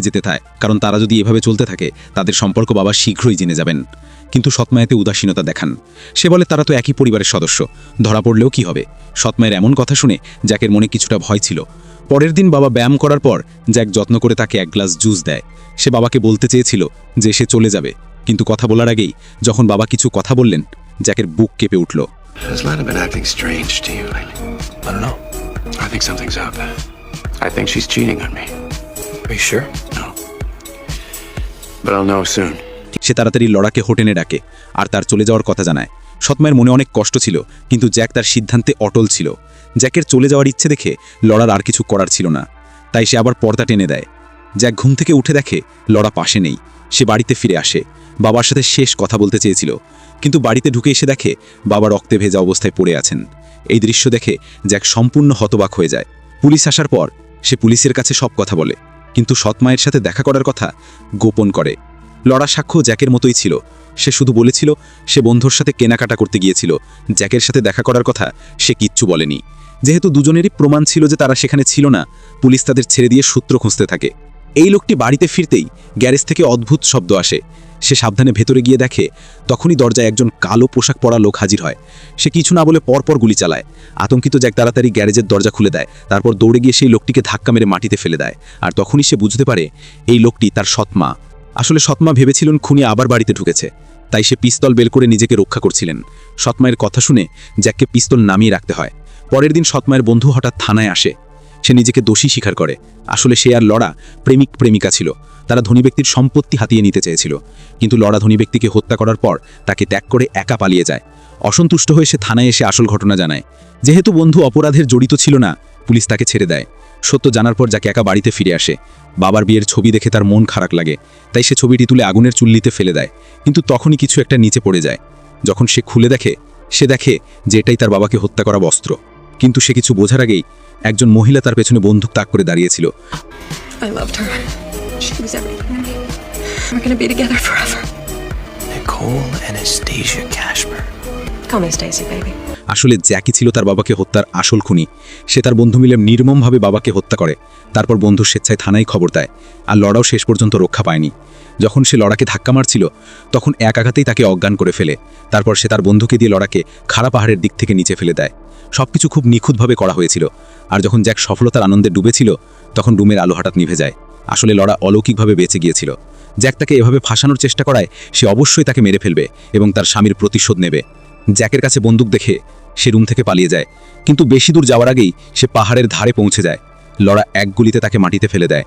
যেতে থাকে কারণ তারা যদি এভাবে চলতে থাকে তাদের সম্পর্ক বাবা শীঘ্রই জেনে যাবেন। কিন্তু সৎমায়াতে উদাসীনতা দেখান। সে বলে তারা তো একই পরিবারের সদস্য। ধরা পড়লেও কি হবে? সৎমায়ের এমন কথা শুনে জ্যাকের মনে কিছুটা ভয় ছিল। পরের দিন বাবা ব্যায়াম করার পর জ্যাক যত্ন করে তাকে এক গ্লাস জুস দেয়। সে বাবাকে বলতে চেয়েছিল যে সে চলে যাবে। কিন্তু কথা বলার আগেই যখন বাবা কিছু কথা বললেন জ্যাকের বুক কেঁপে উঠল. I think something's up. I think she's cheating on me. Are you sure? No. But I'll know soon. সে তাড়াতাড়ি লড়াকে হোটেনে ডাকে আর তার চলে যাওয়ার কথা জানায়। সৎমায়ের মনে অনেক কষ্ট ছিল, কিন্তু জ্যাক তার সিদ্ধান্তে অটল ছিল। জ্যাকের চলে যাওয়ার ইচ্ছে দেখে লড়ার আর কিছু করার ছিল না। তাই সে আবার পর্দা টেনে দেয়। জ্যাক ঘুম থেকে উঠে দেখে লড়া পাশে নেই। সে বাড়িতে ফিরে আসে। বাবার সাথে শেষ কথা বলতে চেয়েছিল। কিন্তু বাড়িতে ঢুকে এসে দেখে বাবা রক্তে ভেজা অবস্থায় পড়ে আছেন। এই দৃশ্য দেখে জ্যাক সম্পূর্ণ হতবাক হয়ে যায়। পুলিশ আসার পর সে পুলিশের কাছে সব কথা বলে। কিন্তু সৎমায়ের সাথে দেখা করার কথা গোপন করে। লড়া সাক্ষ্য জ্যাকের মতোই ছিল। সে শুধু বলেছিল, সে বন্ধুর সাথে কেনাকাটা করতে গিয়েছিল। জ্যাকের সাথে দেখা করার কথা সে কিচ্ছু বলেনি। যেহেতু দুজনেরই প্রমাণ ছিল যে তারা সেখানে ছিল না, পুলিশ তাদের ছেড়ে দিয়ে সূত্র খুঁজতে থাকে। এই লোকটি বাড়িতে ফিরতেই গ্যারেজ থেকে অদ্ভুত শব্দ আসে। সে সাবধানে ভেতরে গিয়ে দেখে, তখনই দরজায় একজন কালো পোশাক পরা লোক হাজির হয়। সে কিছু না বলে পরপর গুলি চালায়। আতঙ্কিত জ্যাক তাড়াতাড়ি গ্যারেজের দরজা খুলে দেয়, তারপর দৌড়ে গিয়ে সেই লোকটিকে ধাক্কা মেরে মাটিতে ফেলে দেয়। আর তখনই সে বুঝতে পারে, এই লোকটি তার সৎমা। আসলে সৎমা ভেবেছিলেন খুনি আবার বাড়িতে ঢুকেছে, তাই সে পিস্তল বের করে নিজেকে রক্ষা করছিলেন। সৎমায়ের কথা শুনে জ্যাককে পিস্তল নামিয়ে রাখতে হয়। পরের দিন সৎমায়ের বন্ধু হঠাৎ থানায় আসে। সে নিজেকে দোষী স্বীকার করে। আসলে সে আর লড়া প্রেমিক প্রেমিকা ছিল। তারা ধনী ব্যক্তির সম্পত্তি হাতিয়ে নিতে চেয়েছিল। কিন্তু লড়া ধনী ব্যক্তিকে হত্যা করার পর তাকে ত্যাগ করে একা পালিয়ে যায়। অসন্তুষ্ট হয়ে সে থানায় এসে আসল ঘটনা জানায়। যেহেতু বন্ধু অপরাধের জড়িত ছিল না, পুলিশ তাকে ছেড়ে দেয়। সত্য জানার পর যাকে একা বাড়িতে ফিরে আসে। বাবার বিয়ের ছবি দেখে তার মন খারাপ লাগে। তাই সে ছবিটি তুলে আগুনের চুল্লিতে ফেলে দেয়। কিন্তু তখনই কিছু একটা নিচে পড়ে যায়। যখন সে খুলে দেখে, সে দেখে যে এটাই তার বাবাকে হত্যা করা বস্ত্র। কিন্তু সে কিছু বোঝার আগেই একজন মহিলা তার পেছনে বন্দুক তাক করে দাঁড়িয়েছিল. আসলে জ্যাকি ছিল তার বাবাকে হত্যার আসল খুনি। সে তার বন্ধু মিলে নির্মমভাবে বাবাকে হত্যা করে। তারপর বন্ধু স্বেচ্ছায় থানায় খবর দেয়। আর লড়াও শেষ পর্যন্ত রক্ষা পায়নি। যখন সে লড়াকে ধাক্কা মারছিল তখন এক আঘাতেই তাকে অজ্ঞান করে ফেলে। তারপর সে তার বন্ধুকে দিয়ে লড়াকে খাড়া পাহাড়ের দিক থেকে নিচে ফেলে দেয়। সবকিছু খুব নিখুঁতভাবে করা হয়েছিল। আর যখন জ্যাক সফলতার আনন্দে ডুবেছিল, তখন রুমের আলো হঠাৎ নিভে যায়। আসলে লড়া অলৌকিকভাবে বেঁচে গিয়েছিল। জ্যাক তাকে এভাবে ফাঁসানোর চেষ্টা করায়, সে অবশ্যই তাকে মেরে ফেলবে এবং তার স্বামীর প্রতিশোধ নেবে। জ্যাকের কাছে বন্দুক দেখে সে রুম থেকে পালিয়ে যায়। কিন্তু বেশি দূর যাওয়ার আগেই সে পাহাড়ের ধারে পৌঁছে যায়। লড়া এক গুলিতে তাকে মাটিতে ফেলে দেয়।